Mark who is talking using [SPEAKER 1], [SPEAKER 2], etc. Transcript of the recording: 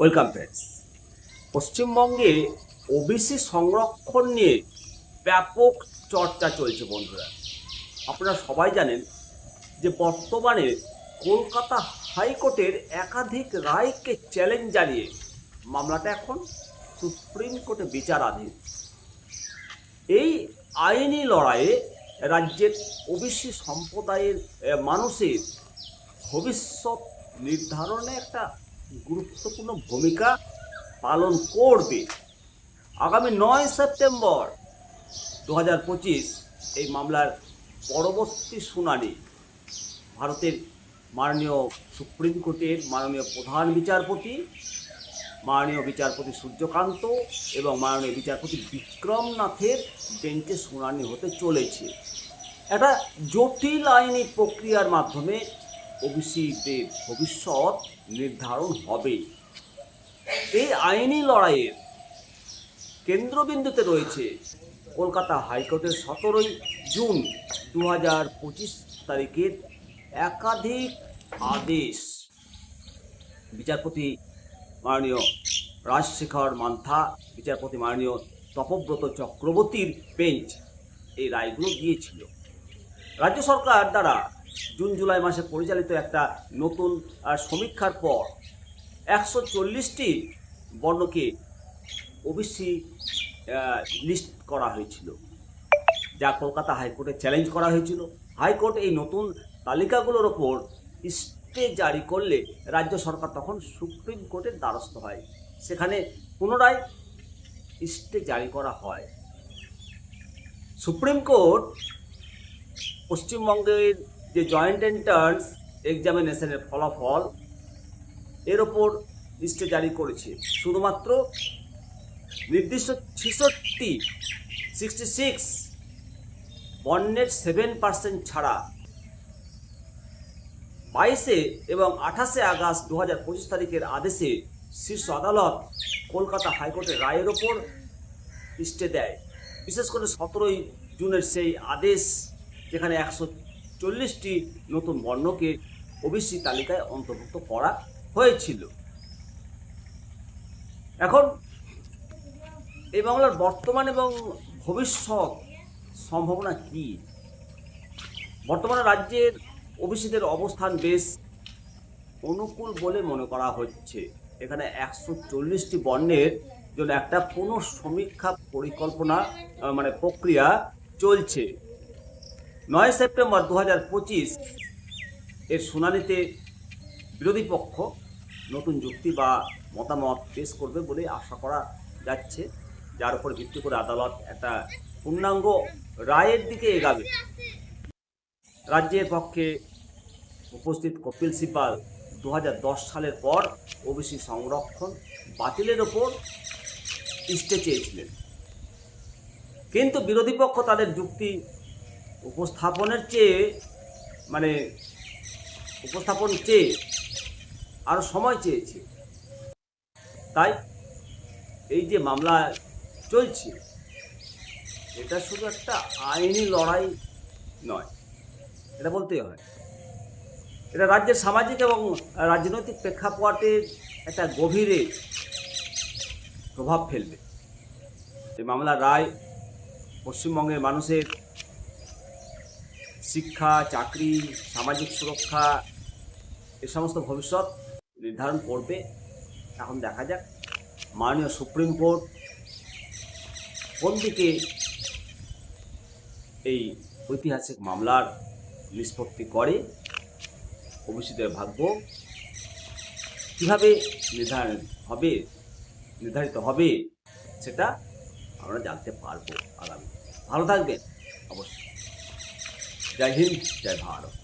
[SPEAKER 1] Welcome friends. পশ্চিমবঙ্গে OBC সংরক্ষণ নিয়ে ব্যাপক চর্চা চলছে বন্ধুরা। আপনারা সবাই জানেন যে বর্তমানে কলকাতা হাইকোর্টের একাধিক রায়কে চ্যালেঞ্জ জানিয়ে মামলাটা এখন সুপ্রিম কোর্টে বিচারাধীন। এই আইনি লড়াইয়ে রাজ্যের ওবিসি সম্প্রদায়ের মানুষের ভবিষ্যৎ নির্ধারণে একটা গুরুত্বপূর্ণ ভূমিকা পালন করবে। আগামী নয় সেপ্টেম্বর দু হাজার পঁচিশ এই মামলার পরবর্তী শুনানি ভারতের মাননীয় সুপ্রিম কোর্টের মাননীয় প্রধান বিচারপতি, মাননীয় বিচারপতি সূর্যকান্ত এবং মাননীয় বিচারপতি বিক্রমনাথের বেঞ্চে শুনানি হতে চলেছে। একটা জটিল আইনি প্রক্রিয়ার মাধ্যমে ওবিসিদের ভবিষ্যৎ নির্ধারণ হবে। এই আইনি লড়াইয়ের কেন্দ্রবিন্দুতে রয়েছে কলকাতা হাইকোর্টের সতেরোই জুন দু হাজার পঁচিশ তারিখের একাধিক আদেশ। বিচারপতি মাননীয় রাজশেখর মান্থা, বিচারপতি মাননীয় তপব্রত চক্রবর্তীর বেঞ্চ এই রায়গুলো দিয়েছিল। রাজ্য সরকার দ্বারা জুন, জুলাই মাসে পরিচালিত একটা নতুন সমীক্ষার পর একশো চল্লিশটি বর্ণকে ওবিসি লিস্ট করা হয়েছিল, যা কলকাতা হাইকোর্টে চ্যালেঞ্জ করা হয়েছিল। হাইকোর্ট এই নতুন তালিকাগুলোর ওপর স্টে জারি করলে রাজ্য সরকার তখন সুপ্রিম কোর্টের দ্বারস্থ হয়। সেখানে পুনরায় স্টে জারি করা হয়। সুপ্রিম কোর্ট পশ্চিমবঙ্গের যে জয়েন্ট এন্ট্রান্স এক্সামিনেশনের ফলাফল এর ওপর লিস্টে জারি করেছে। শুধুমাত্র নির্দিষ্ট ছেষট্টি সিক্সটি সিক্স বন্যের সেভেন পার্সেন্ট ছাড়া বাইশে এবং আঠাশে আগস্ট দু হাজার পঁচিশ তারিখের আদেশে শীর্ষ আদালত কলকাতা হাইকোর্টের রায়ের ওপর স্টে দেয়। বিশেষ করে সতেরোই জুনের সেই আদেশ যেখানে একশো চল্লিশটি নতুন বর্ণকে ওবিসি তালিকায় অন্তর্ভুক্ত করা হয়েছিল। এখন এই বাংলার বর্তমান এবং ভবিষ্যৎ সম্ভাবনা কি? বর্তমানে রাজ্যের ওবিসিদের অবস্থান বেশ অনুকূল বলে মনে করা হচ্ছে। এখানে একশো চল্লিশটি বর্ণের জন্য একটা কোনো পুনঃসমীক্ষা পরিকল্পনা মানে প্রক্রিয়া চলছে। নয় সেপ্টেম্বর দু হাজার পঁচিশ এর শুনানিতে বিরোধী পক্ষ নতুন যুক্তি বা মতামত পেশ করবে বলে আশা করা যাচ্ছে, যার উপর ভিত্তি করে আদালত একটা পূর্ণাঙ্গ রায়ের দিকে এগাবে। রাজ্যের পক্ষে উপস্থিত কপিল সিপাল দু হাজার দশ সালের পর ওবিসি সংরক্ষণ বাতিলের ওপর ইস্টে চেয়েছিলেন। কিন্তু বিরোধী পক্ষ তাদের যুক্তি উপস্থাপনের চেয়ে মানে উপস্থাপন চেয়ে আরও সময় চেয়েছে। তাই এই যে মামলা চলছে, এটা শুধু একটা আইনি লড়াই নয়, এটা বলতেই হয়। এটা রাজ্যের সামাজিক এবং রাজনৈতিক প্রেক্ষাপটের একটা গভীরে প্রভাব ফেলবে। এই মামলার রায় পশ্চিমবঙ্গের মানুষের শিক্ষা, চাকরি, সামাজিক সুরক্ষা, এ সমস্ত ভবিষ্যৎ নির্ধারণ করবে। এখন দেখা যাক। মাননীয় সুপ্রিম কোর্ট কোন দিকে এই ঐতিহাসিক মামলার নিষ্পত্তি করে ভবিষ্যতের ভাগ্য কীভাবে নির্ধারণ হবে, নির্ধারিত হবে, সেটা আমরা জানতে পারব আগামী। ভালো থাকবেন। অবশ্যই। जय हिंद जय भारत